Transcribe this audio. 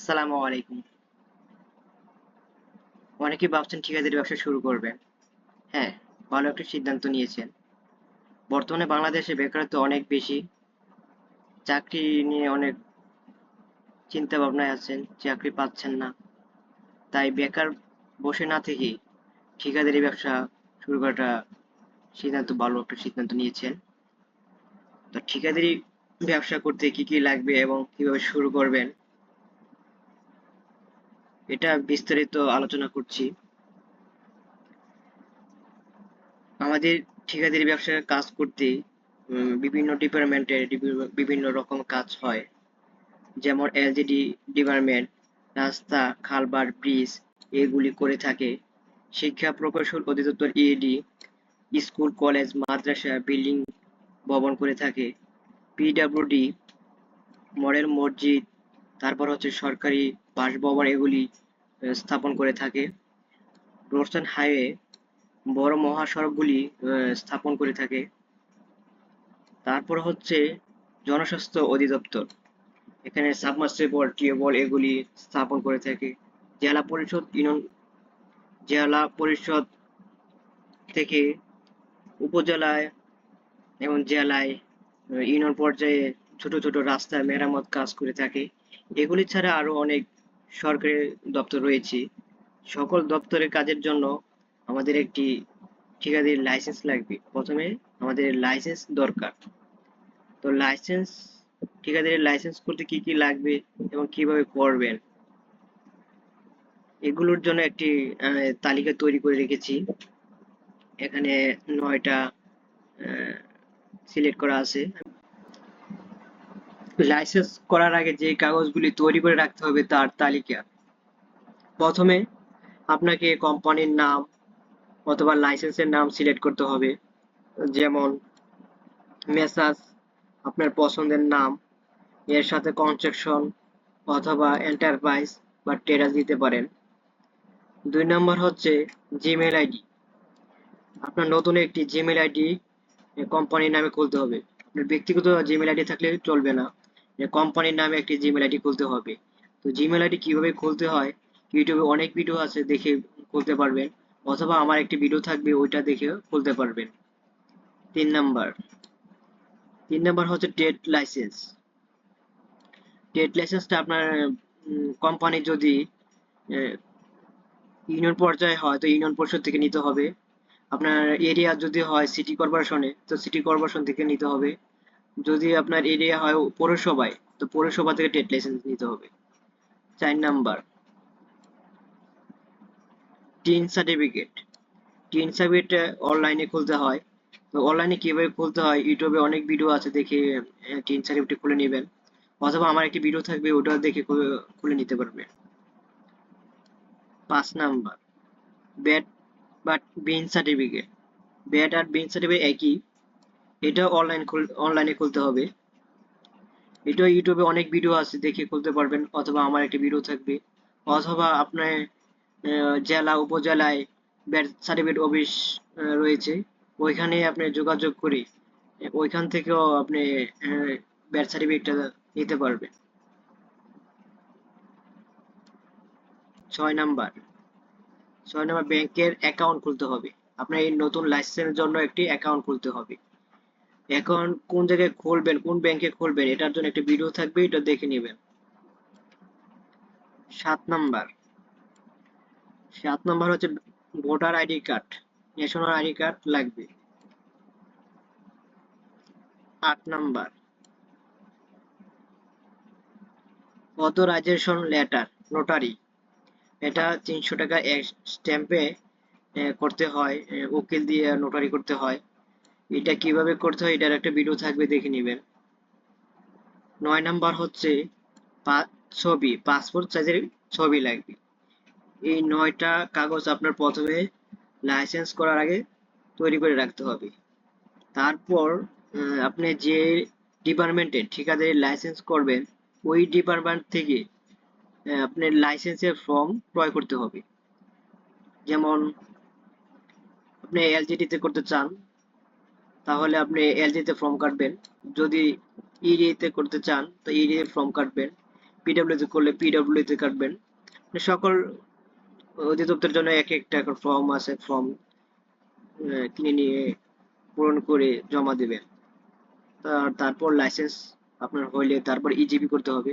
আসসালামু আলাইকুম। অনেকে ভাবছেন ঠিকাদারি ব্যবসা শুরু করবেন হ্যাঁ ভালো একটা সিদ্ধান্ত নিয়েছেন। বর্তমানে বাংলাদেশে বেকারত্ব অনেক বেশি। চাকরি নিয়ে অনেক চিন্তা ভাবনায় আছেন, চাকরি পাচ্ছেন না। তাই বেকার বসে না থেকে ঠিকাদারি ব্যবসা শুরু করাটা সিদ্ধান্ত, ভালো একটা সিদ্ধান্ত নিয়েছেন। তো ঠিকাদারি ব্যবসা করতে কি কি লাগবে এবং কীভাবে শুরু করবেন? এটা বিস্তারিত আলোচনা করছি। আমাদের ঠিকাদারি ব্যবসার কাজ করতে বিভিন্ন ডিপার্টমেন্টের বিভিন্ন রকম কাজ হয়। যেমন এলজিডি ডিপার্টমেন্ট রাস্তা খালবার ব্রিজ এগুলি করে থাকে। শিক্ষা প্রকৌশল অধিদপ্তর ইএডি স্কুল, কলেজ, মাদ্রাসা, বিল্ডিং, ভবন করে থাকে। পিডাব্লিউডি মডেল মসজিদ, তারপর হচ্ছে সরকারি বাসভবন এগুলি স্থাপন করে থাকে। অ্যান্ড হাইওয়ে বড় মহাসড়কগুলি স্থাপন করে থাকে। তারপর হচ্ছে জনস্বাস্থ্য অধিদপ্তর। এখানে সাবমার্সিবল, টিউবওয়েল এগুলি স্থাপন করে থাকে। জেলা পরিষদ ইউনিয়ন, জেলা পরিষদ থেকে উপজেলায় এবং জেলায় ইউনিয়ন পর্যায়ে ছোট ছোট রাস্তা মেরামত কাজ করে থাকে। এগুলি ছাড়া আরও অনেক সরকারি দপ্তর রয়েছে। সকল দপ্তরের কাজের জন্য আমাদের একটি ঠিকাদারি লাইসেন্স লাগবে। প্রথমে আমাদের লাইসেন্স দরকার। তো লাইসেন্স ঠিকাদারি লাইসেন্স করতে কি কি লাগবে এবং কীভাবে করবেন? এগুলোর জন্য একটি তালিকা তৈরি করে রেখেছি। এখানে নয়টা সিলেক্ট করা আছে। লাইসেন্স করার আগে যে কাগজগুলি তৈরি করে রাখতে হবে তার তালিকা। প্রথমে আপনাকে কোম্পানির নাম অথবা লাইসেন্সের নাম সিলেক্ট করতে হবে। যেমন, মেসাজ, আপনার পছন্দের নাম, এর সাথে কনস্ট্রাকশন অথবা এন্টারপ্রাইজ বা টেরাস দিতে পারেন। দুই নম্বর হচ্ছে জিমেল আইডি আপনার নতুন একটি জিমেল আইডি কোম্পানির নামে খুলতে হবে। ব্যক্তিগত জিমেল আইডি থাকলে চলবে না। কোম্পানির নামে একটি জিমেল আইডি খুলতে হবে। তো জিমেল আইডি কীভাবে খুলতে হয়? ইউটিউবে অনেক ভিডিও আছে, দেখে খুলতে পারবেন। অথবা আমার একটি ভিডিও থাকবে, ওইটা দেখে খুলতে পারবেন। তিন নাম্বার। তিন নাম্বার হচ্ছে ট্রেড লাইসেন্স ট্রেড লাইসেন্সটা আপনার কোম্পানি যদি ইউনিয়ন পর্যায়ে হয়, তো ইউনিয়ন পরিষদ থেকে নিতে হবে। আপনার এরিয়া যদি হয় সিটি কর্পোরেশনে তো সিটি কর্পোরেশন থেকে নিতে হবে। যদি আপনার এরিয়া হয় পৌরসভায়, তো পৌরসভা থেকে ট্রেড লাইসেন্স নিতে হবে। চার number TIN certificate TIN certificate অনলাইনে খুলতে হয়। তো অনলাইনে কীভাবে খুলতে হয়? ইউটিউবে অনেক ভিডিও আছে দেখে টিন সার্টিফিকেট খুলে নেবেন। অথবা আমার একটি ভিডিও থাকবে ওটা দেখে খুলে নিতে পারবে পাঁচ number VAT VAT BIN certificate VAT আর বিন সার্টিফিকেট একই। এটা অনলাইন অনলাইনে খুলতে হবে। এটা ইউটিউবে অনেক ভিডিও আছে, দেখে খুলতে পারবেন, অথবা আমার একটি ভিডিও থাকবে। অথবা আপনার জেলা, উপজেলায় ব্যাট সার্টিফিকেট অফিস রয়েছে, ওইখানে আপনি যোগাযোগ করে, ওইখান থেকেও আপনি ব্যাট সার্টিফিকেটটা নিতে পারবেন। ছয় নাম্বার ছয় নাম্বার ব্যাংকের অ্যাকাউন্ট খুলতে হবে। আপনার এই নতুন লাইসেন্সের জন্য একটি অ্যাকাউন্ট খুলতে হবে। এখন কোন জায়গায় খুলবেন, কোন ব্যাংকে খুলবেন, এটার জন্য একটা ভিডিও থাকবে, এটা দেখে নেবেন। সাত নাম্বার সাত নাম্বার হচ্ছে voter ID card national ID card লাগবে। আট নাম্বার অথরাইজেশন লেটার নোটারি এটা তিনশো টাকা স্ট্যাম্পে করতে হয় উকিল দিয়ে নোটারি করতে হয়। এটা কীভাবে করতে হয়, এটার একটা ভিডিও থাকবে, দেখে নেবেন। নয় নাম্বার হচ্ছে ছবি পাসপোর্ট সাইজের ছবি লাগবে। এই নয়টা কাগজ আপনার প্রথমে লাইসেন্স করার আগে তৈরি করে রাখতে হবে। তারপর আপনি যে ডিপার্টমেন্টে ঠিকাদারি লাইসেন্স করবেন, ওই ডিপার্টমেন্ট থেকে আপনার লাইসেন্সের ফর্ম ক্রয় করতে হবে। যেমন, আপনি এলজিডি তে করতে চান তাহলে আপনি এলজি তে ফর্ম কাটবেন। যদি ইডি তে করতে চান, তো ইডি এর ফর্ম কাটবেন। পিডব্লিউতে করলে পিডব্লিউতে কাটবেন। সকল অধিদপ্তরের জন্য এক একটা ফর্ম আছে ফর্ম কিনে নিয়ে পূরণ করে জমা দেবেন। তার তারপর লাইসেন্স আপনার হইলে তারপর ইজিবি করতে হবে।